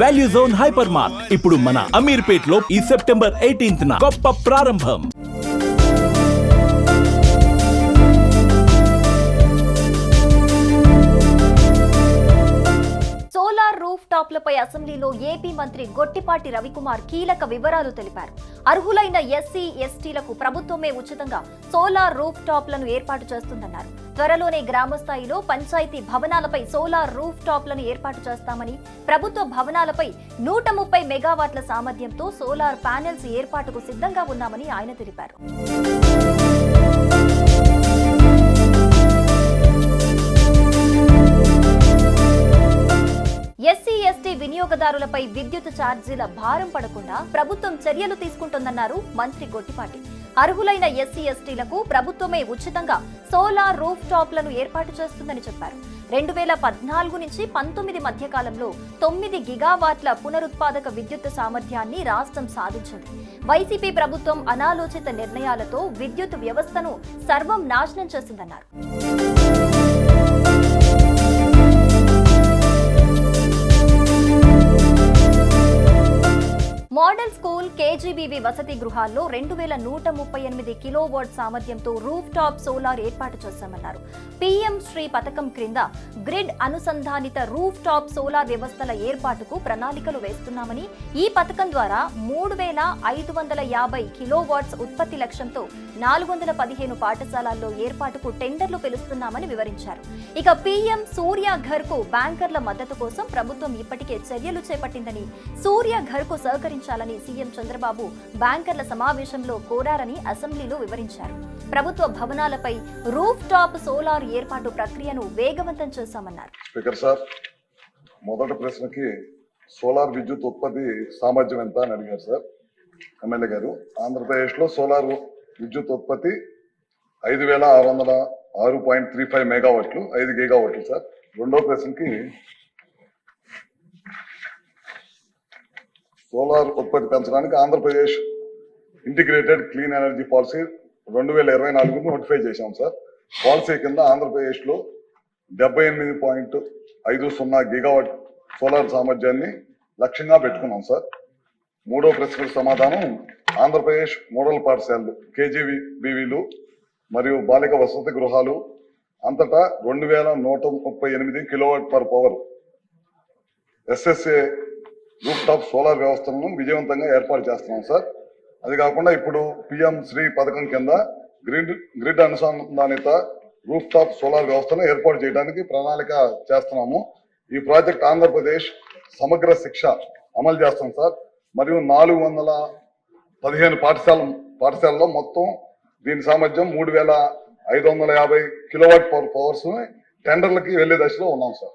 Value zone hyper mart ఇప్పుడు మన అమీర్పేట్లో ఈ సెప్టెంబర్ ఎయిటీన్త్ గొప్ప ప్రారంభం. సోలార్ రూఫ్ టాప్లపై అసెంబ్లీలో ఏపీ మంత్రి గొట్టిపాటి రవికుమార్ కీలక వివరాలు తెలిపారు. అర్హులైన ఎస్సీ ఎస్టీలకు ప్రభుత్వమే ఉచితంగా సోలార్ రూఫ్ టాప్లను ఏర్పాటు చేస్తుందన్నారు. త్వరలోనే గ్రామ స్థాయిలో పంచాయతీ భవనాలపై సోలార్ రూఫ్ టాప్లను ఏర్పాటు చేస్తామని ప్రభుత్వ భవనాలపై నూట ముప్పై మెగావాట్ల సామర్థ్యంతో సోలార్ ప్యానెల్స్ ఏర్పాటుకు సిద్ధంగా ఉన్నామని ఆయన తెలిపారు. ఎస్సీ ఎస్టీ వినియోగదారులపై విద్యుత్ ఛార్జీల భారం పడకుండా ప్రభుత్వం చర్యలు తీసుకుంటోందన్నారు మంత్రి గొట్టిపాటి. అర్హులైన ఎస్సీ ఎస్టీలకు ప్రభుత్వమే ఉచితంగా సోలార్ రూఫ్ టాప్లను ఏర్పాటు చేస్తుందని చెప్పారు. రెండు వేల పద్నాలుగు నుంచి పంతొమ్మిది మధ్య కాలంలో తొమ్మిది గిగావాట్ల పునరుత్పాదక విద్యుత్ సామర్థ్యాన్ని రాష్ట్రం సాధించింది. వైసీపీ ప్రభుత్వం అనాలోచిత నిర్ణయాలతో విద్యుత్ వ్యవస్థను సర్వం నాశనం చేసిందన్నారు. కేజీబీవీ వసతి గృహాల్లో రెండు వేల నూట ముప్పై ఎనిమిది కిలోవాట్ సామర్థ్యంతో రూఫ్ టాప్ సోలార్ ఏర్పాటు చేశామన్నారు. పీఎం శ్రీ పథకం క్రింద గ్రిడ్ అనుసంధానిత రూఫ్ టాప్ సోలార్ వ్యవస్థల ఏర్పాటుకు ప్రణాళికలు వేస్తున్నామని ఈ పథకం ద్వారా మూడు వేల ఐదు వందల యాభై కిలోవాట్స్ ఉత్పత్తి లక్ష్యంతో నాలుగు వందల పదిహేను పాఠశాలల్లో ఏర్పాటుకు టెండర్లు పిలుస్తున్నామని వివరించారు. ఇక పీఎం సూర్య ఘర్కు బ్యాంకర్ల మద్దతు కోసం ప్రభుత్వం ఇప్పటికే చర్యలు చేపట్టిందని సూర్య ఘర్కు సహకరించాలని సీఎం చంద్రబాబు బ్యాంకర్ల సమావేశంలో కోరారని అసెంబ్లీలో వివరించారు. ప్రభుత్వ భవనాలపై రూఫ్ టాప్ సోలార్ ఏర్పాటు ప్రక్రియను వేగవంతం చేశామన్నారు. స్పీకర్ సార్ మొదటి ప్రశ్నకి సోలార్ విద్యుత్ ఉత్పత్తి సామర్థ్యం ఎంత అని అడిగారు సార్. ఎమ్మెల్యే గారు ఆంధ్రప్రదేశ్లో సోలార్ విద్యుత్ ఉత్పత్తి ఐదు వేల ఆరు వందల ఆరు పాయింట్ త్రీ ఫైవ్ మెగావాట్లు ఐదు గిగావాట్లు సార్. రెండో ప్రశ్నకి సోలార్ ఉత్పత్తి పెంచడానికి Andhra Pradesh integrated clean energy policy రెండు వేల ఇరవై నాలుగు నోటిఫై చేశాం సార్. పాలసీ కింద ఆంధ్రప్రదేశ్లో డెబ్బై ఎనిమిది పాయింట్ ఐదు సున్నా గిగావాట్ సోలార్ సామర్థ్యాన్ని లక్ష్యంగా పెట్టుకున్నాం సార్. మూడో ప్రశ్నకు సమాధానం ఆంధ్రప్రదేశ్ మోడల్ పాఠశాలలు కేజీవి బీవీలు మరియు బాలిక వసతి గృహాలు అంతటా రెండు వేల నూట ముప్పై ఎనిమిది kilowatt per power SSA roof top solar వ్యవస్థలను విజయవంతంగా ఏర్పాటు చేస్తున్నాం సార్. అది కాకుండా ఇప్పుడు పిఎం శ్రీ పథకం కింద గ్రిడ్ గ్రిడ్ అనుసంధానిత రూఫ్ టాప్ సోలార్ వ్యవస్థను ఏర్పాటు చేయడానికి ప్రణాళిక చేస్తున్నాము. ఈ ప్రాజెక్ట్ ఆంధ్రప్రదేశ్ సమగ్ర శిక్ష అమలు చేస్తాం సార్. మరియు నాలుగు వందల పదిహేను పాఠశాల పాఠశాలలో మొత్తం దీని సామర్థ్యం మూడు వేల ఐదు వందల యాభై కిలోవాట్ పవర్ పవర్స్ టెండర్లకి వెళ్ళే దశలో ఉన్నాం సార్.